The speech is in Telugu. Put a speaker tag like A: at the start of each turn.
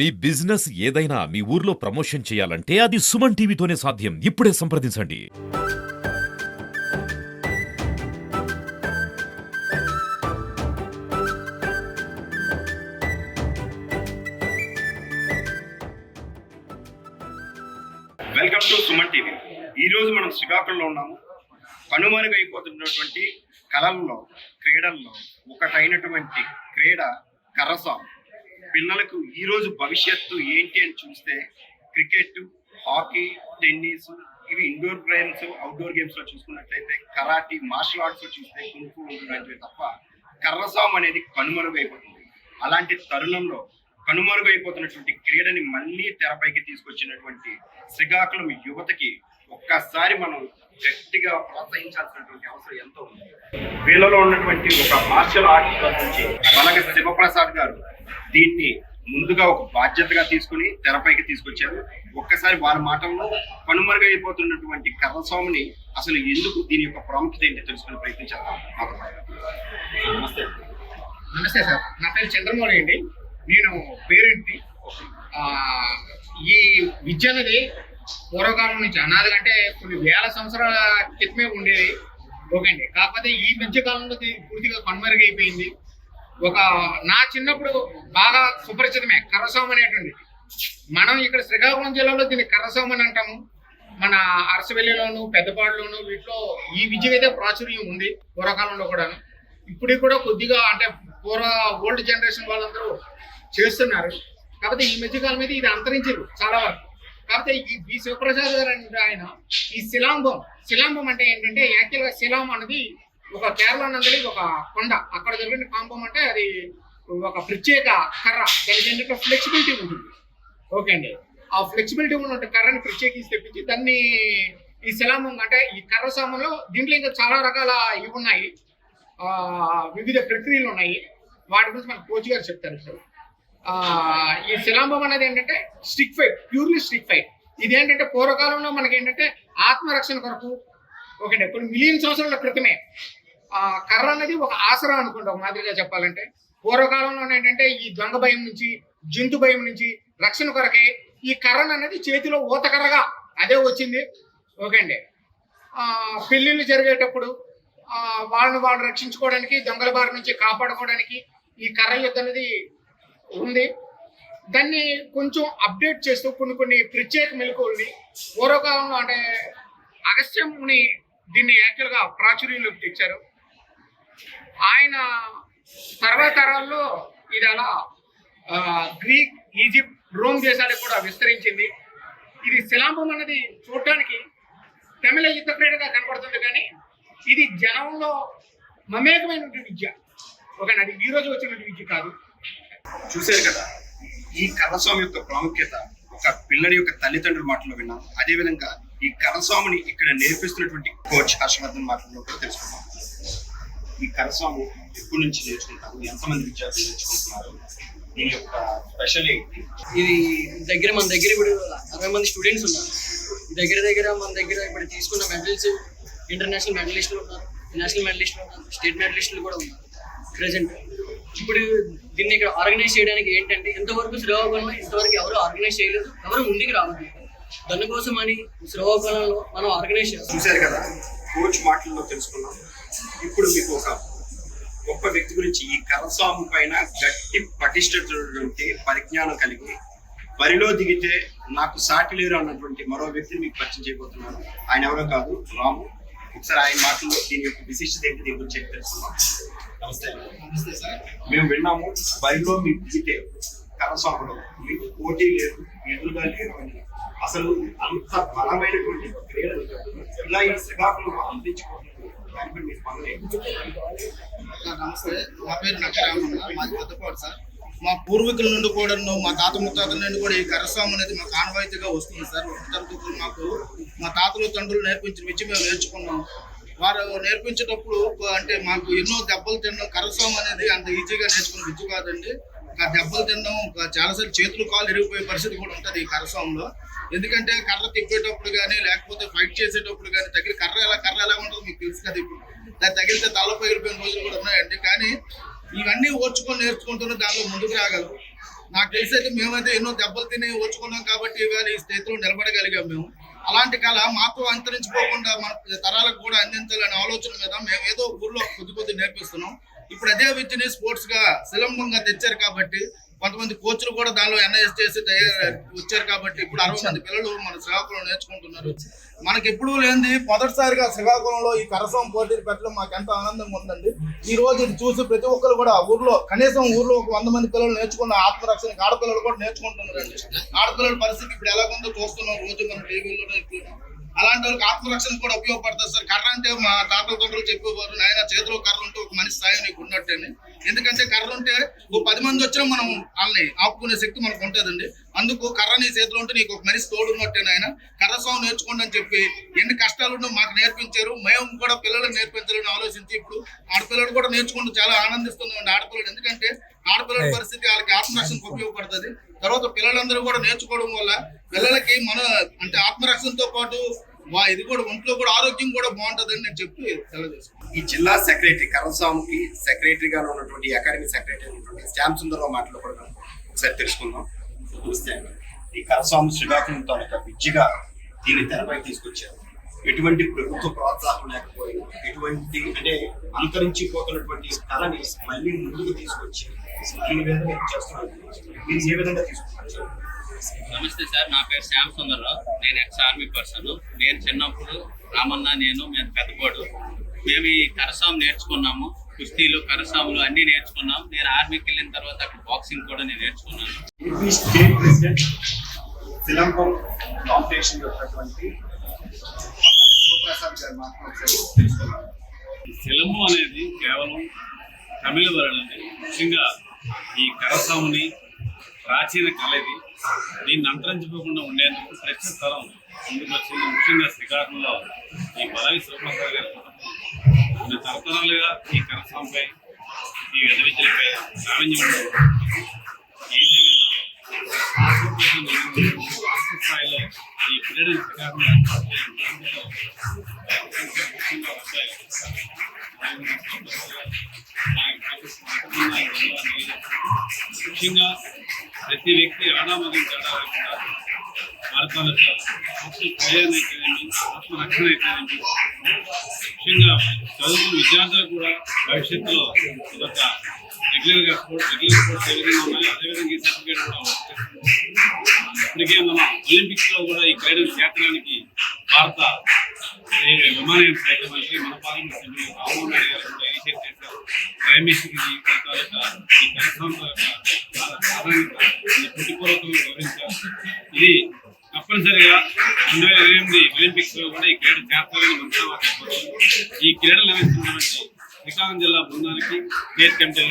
A: మీ బిజినెస్ ఏదైనా మీ ఊర్లో ప్రమోషన్ చేయాలంటే అది సుమన్ టీవీతోనే సాధ్యం. ఇప్పుడే సంప్రదించండి.
B: Welcome to Suman TV. ఈ రోజు మనం శ్రీకాకుళంలో ఉన్నాము. కనుమరుగైపోతున్నటువంటి కళల్లో క్రీడల్లో ఒకటైనటువంటి క్రీడ కర్రసాం పిల్లలకు ఈ రోజు భవిష్యత్తు ఏంటి అని చూస్తే క్రికెట్ హాకీ టెన్నిస్ ఇవి ఇండోర్ గేమ్స్ అవుట్డోర్ గేమ్స్లో చూసుకున్నట్లయితే కరాటీ మార్షల్ ఆర్ట్స్లో చూస్తే కుంకు లాంటివి తప్ప కర్రసాం అనేది కనుమరుగైపోతుంది. అలాంటి తరుణంలో కనుమరుగైపోతున్నటువంటి క్రీడని మళ్ళీ తెరపైకి తీసుకొచ్చినటువంటి శ్రీకాకుళం యువతకి ఒక్కసారి మనం గట్టిగా ప్రోత్సహించాల్సినటువంటి అవసరం ఎంతో ఉంది. వీళ్ళలో ఉన్నటువంటి ఒక మార్షల్ ఆర్ట్ నుంచి మనకి శివప్రసాద్ గారు దీన్ని ముందుగా ఒక బాధ్యతగా తీసుకుని తెరపైకి తీసుకొచ్చారు. ఒక్కసారి వారి మాటల్లో కనుమరుగైపోతున్నటువంటి కర్రస్వామిని అసలు ఎందుకు దీని యొక్క ప్రాముఖ్యత ఏంటి తెలుసుకునే ప్రయత్నం చేద్దాం. నమస్తే.
C: నమస్తే సార్. నా పేరు చంద్రమౌళి అండి. నేను పేరెంట్ని. ఆ, ఈ విద్య అనేది పూర్వకాలం నుంచి అనాది అంటే కొన్ని వేల సంవత్సరాల క్రితమే ఉండేది. ఓకే అండి. కాకపోతే ఈ మధ్య కాలంలో పూర్తిగా కనుమరుగైపోయింది. ఒక నా చిన్నప్పుడు బాగా సుపరిచితమే కర్రసోమ అనేటువంటి. మనం ఇక్కడ శ్రీకాకుళం జిల్లాలో దీన్ని కర్రస్వామి అని అంటాము. మన అరసవెల్లిలోను పెద్దపాడులోను వీటిలో ఈ విద్య అయితే ప్రాచుర్యం ఉంది పూర్వకాలంలో కూడాను. ఇప్పుడు కూడా కొద్దిగా అంటే పూర్వ ఓల్డ్ జనరేషన్ వాళ్ళందరూ చేస్తున్నారు. కాకపోతే ఈ మధ్యకాలం మీద ఇది అంతరించారు చాలా వరకు. కాకపోతే ఈ బి శివప్రసాద్ గారు అంటే ఆయన ఈ శిలాంబం శిలాంబం అంటే ఏంటంటే యాక్చువల్గా శిలాం అనేది ఒక కేరళ నందలి ఒక కొండ. అక్కడ జరిగిన కాంబం అంటే అది ఒక ప్రత్యేక కర్ర. దానికి ఏంటంటే ఫ్లెక్సిబిలిటీ ఉంటుంది. ఓకే అండి. ఆ ఫ్లెక్సిబిలిటీ ఉన్న కర్రని ప్రత్యేకించి తెప్పించి దాన్ని ఈ శిలాంబం అంటే ఈ కర్ర సామంలో దీంట్లో ఇంకా చాలా రకాల ఇవి ఉన్నాయి. వివిధ ప్రక్రియలు ఉన్నాయి. వాటి గురించి మన కోచ్ గారు చెప్తారు సార్ ఈ శిలాంబం అనేది ఏంటంటే stick fight purely stick fight. ఇది ఏంటంటే పూర్వకాలంలో మనకి ఏంటంటే ఆత్మరక్షణ కొరకు ఓకే కొన్ని మిలియన్ సంవత్సరాల క్రితమే ఆ కర్ర అనేది ఒక ఆసరా అనుకోండి ఒక మాదిరిగా చెప్పాలంటే. పూర్వకాలంలో ఏంటంటే ఈ దొంగ భయం నుంచి జంతు భయం నుంచి రక్షణ కొరకే ఈ కర్రను అనేది చేతిలో ఊతకర్రగా అదే వచ్చింది. ఓకే అండి. ఆ, పెళ్ళిళ్ళు జరిగేటప్పుడు ఆ, వాళ్ళని వాళ్ళు రక్షించుకోవడానికి దొంగల బారి నుంచి కాపాడుకోవడానికి ఈ కర్ర యుద్ధం అనేది ఉంది. దాన్ని కొంచెం అప్డేట్ చేస్తూ కొన్ని కొన్ని ప్రత్యేక మెలకువల్ని పూర్వకాలంలో అంటే అగస్త్యముని దీన్ని యాక్చువల్గా ప్రాచుర్యంలోకి తెచ్చారు. ఆయన తర్వాత తరాల్లో ఇది అలా గ్రీక్ ఈజిప్ట్ రోమ్ దేశాలకు కూడా విస్తరించింది. ఇది శిలాంబం అన్నది చూడటానికి తమిళ యుద్ధ క్రీడగా కనబడుతుంది కానీ ఇది జనంలో మమేకమైనటువంటి విద్య. ఒక అది ఈ రోజు వచ్చినటువంటి విద్య కాదు.
B: చూశారు కదా ఈ కర్రస్వామి యొక్క ప్రాముఖ్యత ఒక పిల్లడి యొక్క తల్లిదండ్రుల మాటలో విన్నాం. అదేవిధంగా ఈ కరస్వామిని ఇక్కడ నేర్పిస్తున్నటువంటి కోచ్ హర్షవర్ధన్ మాటల్లో కూడా తెలుసుకున్నాం ఈ కరస్వామి ఎప్పటి నుంచి నేర్చుకుంటారు? ఎంతమంది విద్యార్థులు నేర్చుకుంటున్నారు? దీని యొక్క స్పెషల్ ఏంటి?
D: ఇది దగ్గర మన దగ్గర ఇప్పుడు అరవై మంది స్టూడెంట్స్ ఉన్నారు. దగ్గర దగ్గర మన దగ్గర ఇప్పుడు తీసుకున్న మెడల్స్ ఇంటర్నేషనల్ మెడలిస్టులు ఉన్నారు నేషనల్ మెడలిస్టులు ఉన్నారు స్టేట్ మెడలిస్టులు కూడా ఉన్నారు ప్రెసెంట్. ఇప్పుడు దీన్ని ఇక్కడ ఆర్గనైజ్ చేయడానికి ఏంటంటే ఎంతవరకు శ్రీకాకుళంలో ఇంతవరకు ఎవరు ఆర్గనైజ్ చేయలేదు ఎవరు ముందుకు రావట్లేదు. దానికోసం అని శ్రీకాకుళంలో మనం ఆర్గనైజ్ చేస్తాం.
B: చూశారు కదా కోచ్ మాటల్లో తెలుసుకున్నాం. ఇప్పుడు మీకు ఒక గొప్ప వ్యక్తి గురించి ఈ కరస్వామి పైన గట్టి పటిష్టటువంటి పరిజ్ఞానం కలిగి బరిలో దిగితే నాకు సాటి లేరు అన్నటువంటి మరో వ్యక్తిని మీకు పరిచయం చేయబోతున్నాను. ఆయన ఎవరో కాదు రాము. ఒకసారి ఆయన మాటల్లో దీని యొక్క విశిష్టత ఏంటి దీని గురించి చెప్పి తెలుసుకుందాం. నమస్తే
C: నమస్తే సార్.
B: మేము విన్నాము బరిలో మీకు దిగితే కరస్వామిలో మీకు పోటీ లేదు ఎదురుగా లేరు అని అసలు అంత బలమైనటువంటి క్రీడ ఇలా ఈ శ్రీకాకుళం
E: అందించుకోవాలి నమస్తే. నా పేరు నక్కరామన్న మాది పెద్దపాడు సార్. మా పూర్వీకుల నుండి కూడా మా తాత ముత్తాతల నుండి కూడా ఈ కరస్వామి అనేది మాకు ఆనవాయితీగా వస్తుంది సార్. ఒకటి తరగతి మాకు మా తాతలు తండ్రులు నేర్పించిన విద్య మేము నేర్చుకున్నాం. వారు నేర్పించేటప్పుడు అంటే మాకు ఎన్నో దెబ్బలు తినడం కరస్వామి అనేది అంత ఈజీగా నేర్చుకున్న విద్య కాదండి. దెబ్బలు తినడం చాలాసార్లు చేతులు కాలు ఇరిగిపోయే పరిస్థితి కూడా ఉంటుంది ఈ కరస్వామిలో ఎందుకంటే కర్ర తిప్పేటప్పుడు కానీ లేకపోతే ఫైట్ చేసేటప్పుడు కానీ తగిలి కర్ర ఎలా కర్ర ఎలా ఉంటుందో మీకు తెలుసు కదా ఇప్పుడు. దాన్ని తగిలితే తల పగిలిపోయిన రోజులు కూడా ఉన్నాయండి. కానీ ఇవన్నీ ఓర్చుకొని నేర్చుకుంటూనే దానిలో ముందుకు రాగలరు. నాకు తెలిసైతే అయితే మేమైతే ఎన్నో దెబ్బలు తిని ఓర్చుకున్నాం కాబట్టి ఇవాళ ఈ స్థితిలో నిలబడగలిగాం మేము. అలాంటి కళ మాతో అంతరించిపోకుండా మన తరాలకు కూడా అందించాలనే ఆలోచన మీద మేము ఏదో ఊర్లో కొద్ది కొద్ది నేర్పిస్తున్నాం. ఇప్పుడు అదే విద్యని స్పోర్ట్స్గా సులభంగా తెచ్చారు కాబట్టి కొంతమంది కోచ్లు కూడా దానిలో ఎన్ఐఎస్ చేసి తయారు వచ్చారు కాబట్టి ఇప్పుడు అరవై మంది పిల్లలు మన శ్రీకాకుళం నేర్చుకుంటున్నారు. మనకి ఎప్పుడూ లేనిది మొదటిసారిగా శ్రీకాకుళంలో ఈ కరసం పోటీలు పెట్టడం మాకు ఎంత ఆనందంగా ఉందండి. ఈ రోజు ఇది చూసి ప్రతి ఒక్కరు కూడా ఊర్లో కనీసం ఊర్లో ఒక వంద మంది పిల్లలు నేర్చుకున్న ఆత్మరక్షణ ఆడపిల్లలు కూడా నేర్చుకుంటున్నారండి. ఆడపిల్లల పరిస్థితి ఇప్పుడు ఎలాగుందో చూస్తున్నాం రోజు మనం టీవీలో అలాంటి వాళ్ళకి ఆత్మరక్షణ కూడా ఉపయోగపడుతుంది సార్. కర్ర అంటే మా తాతల తండ్రులు చెప్పేవారు నాయన చేతిలో కర్ర ఉంటే ఒక మనిషి స్థాయి నీకు ఉన్నట్టేని. ఎందుకంటే కర్ర ఉంటే ఓ పది మంది వచ్చినా మనం వాళ్ళని ఆపుకునే శక్తి మనకు ఉంటుందండి. అందుకు కర్ర నీ చేతిలో ఉంటే నీకు ఒక మనిషి తోడు ఉన్నట్టే నాయన. కర్ర సాగు నేర్చుకోండి అని చెప్పి ఎన్ని కష్టాలు మాకు నేర్పించారు. మేము కూడా పిల్లలకు నేర్పించాలని ఆలోచించి ఇప్పుడు ఆడపిల్లలు కూడా నేర్చుకుంటూ చాలా ఆనందిస్తున్నాం ఆడపిల్లలు. ఎందుకంటే ఆడపిల్లల పరిస్థితి వాళ్ళకి ఆత్మరక్షణకు ఉపయోగపడుతుంది. తర్వాత పిల్లలందరూ కూడా నేర్చుకోవడం వల్ల పిల్లలకి మన అంటే ఆత్మరక్షణతో పాటు వా ఇది కూడా ఒంట్లో కూడా ఆరోగ్యం కూడా బాగుంటుందని నేను చెప్పి తెలియజేసుకున్నాను
B: ఈ జిల్లా సెక్రటరీ కరస్వామికి సెక్రటరీగా ఉన్నటువంటి అకాడమీ సెక్రటరీ అయినటువంటి శ్యామ్ సుందర్రావు మాట్లాడుకోవడం ఒకసారి తెలుసుకుందాం. నమస్తే అండి. ఈ కరస్వామి శ్రీకాకుళం తాలూకా విద్యగా దీన్ని తెరపై తీసుకొచ్చారు. ఎటువంటి ప్రభుత్వ ప్రోత్సాహం లేకపోయినా ఎటువంటి అంటే అంతరించిపోతున్నటువంటి కళని మళ్ళీ ముందుకు తీసుకొచ్చి దీని మీద మీరు చేస్తున్నారు. మీరు ఏ విధంగా తీసుకొచ్చారు
F: నమస్తే సార్ నా పేరు శ్యామ్ సుందర్రావు. నేను ఎక్స్ ఆర్మీ పర్సన్ నేను చిన్నప్పుడు రామన్న నేను మేము పెద్దకోడు మేము ఈ కరసాం నేర్చుకున్నాము కుస్తీలు కరసాములు అన్నీ నేర్చుకున్నాం. నేను ఆర్మీకి వెళ్ళిన తర్వాత అక్కడ బాక్సింగ్ కూడా నేను నేర్చుకున్నాను.
B: AP state president silambam competition
G: అనేది కేవలం తమిళ వర్ణండి ముఖ్యంగా ఈ కరసాముని ప్రాచీన కళ ఇది. దీన్ని అంతరించిపోకుండా ఉండేందుకు ప్రతి తరం ముందుకు వచ్చింది ముఖ్యంగా శ్రీకాకుళంలో ఈ పదవి శివప్రసాద్ గారి కుటుంబం. కొన్ని తరతరాలుగా ఈ కరసంపై ఈ విధ విద్యలపై ప్రావీణ్యం రాష్ట్ర స్థాయిలో ఈ క్రీడలు శ్రీకాకుళం ముఖ్యంగా ప్రతి వ్యక్తి ఆడామగం తేడా లేకుండా వారి తాలూకా అయితేనేమి ఆత్మరక్షణ అయితేనేమి ముఖ్యంగా చదువుకున్న విద్యార్థులకు కూడా భవిష్యత్తులో ఇదొక రెగ్యులర్గా స్పోర్ట్స్ రెగ్యులర్ స్పోర్ట్స్ ఏ విధంగా ఉన్నాయో అదేవిధంగా ఈ సర్టిఫికేట్ కూడా ఇప్పటికే మన ఒలింపిక్స్లో కూడా ఈ క్రీడలు చేర్చడానికి భారత విమానయాన శాఖ మంత్రి మన పార్లమెంట్ సభ్యులు రామ్మోహన్ రెడ్డి గారు కూడా ఇనిషియేట్ చేశారు. ప్రైమ్ మినిస్టర్కి ఈ తాలూకా ఈ కార్యక్రమం తాలూకా ప్రాధాన్యత పూర్వకంగా వివరించారు ఇది తప్పనిసరిగా రెండు వేల ఇరవై ఎనిమిది ఒలింపిక్స్లో కూడా ఈ క్రీడ చేస్తారని మనసావాసం ఈ క్రీడలు నిర్వహిస్తున్నటువంటి శ్రీకాకుళం జిల్లా బృందానికి స్టేట్ కమిటీ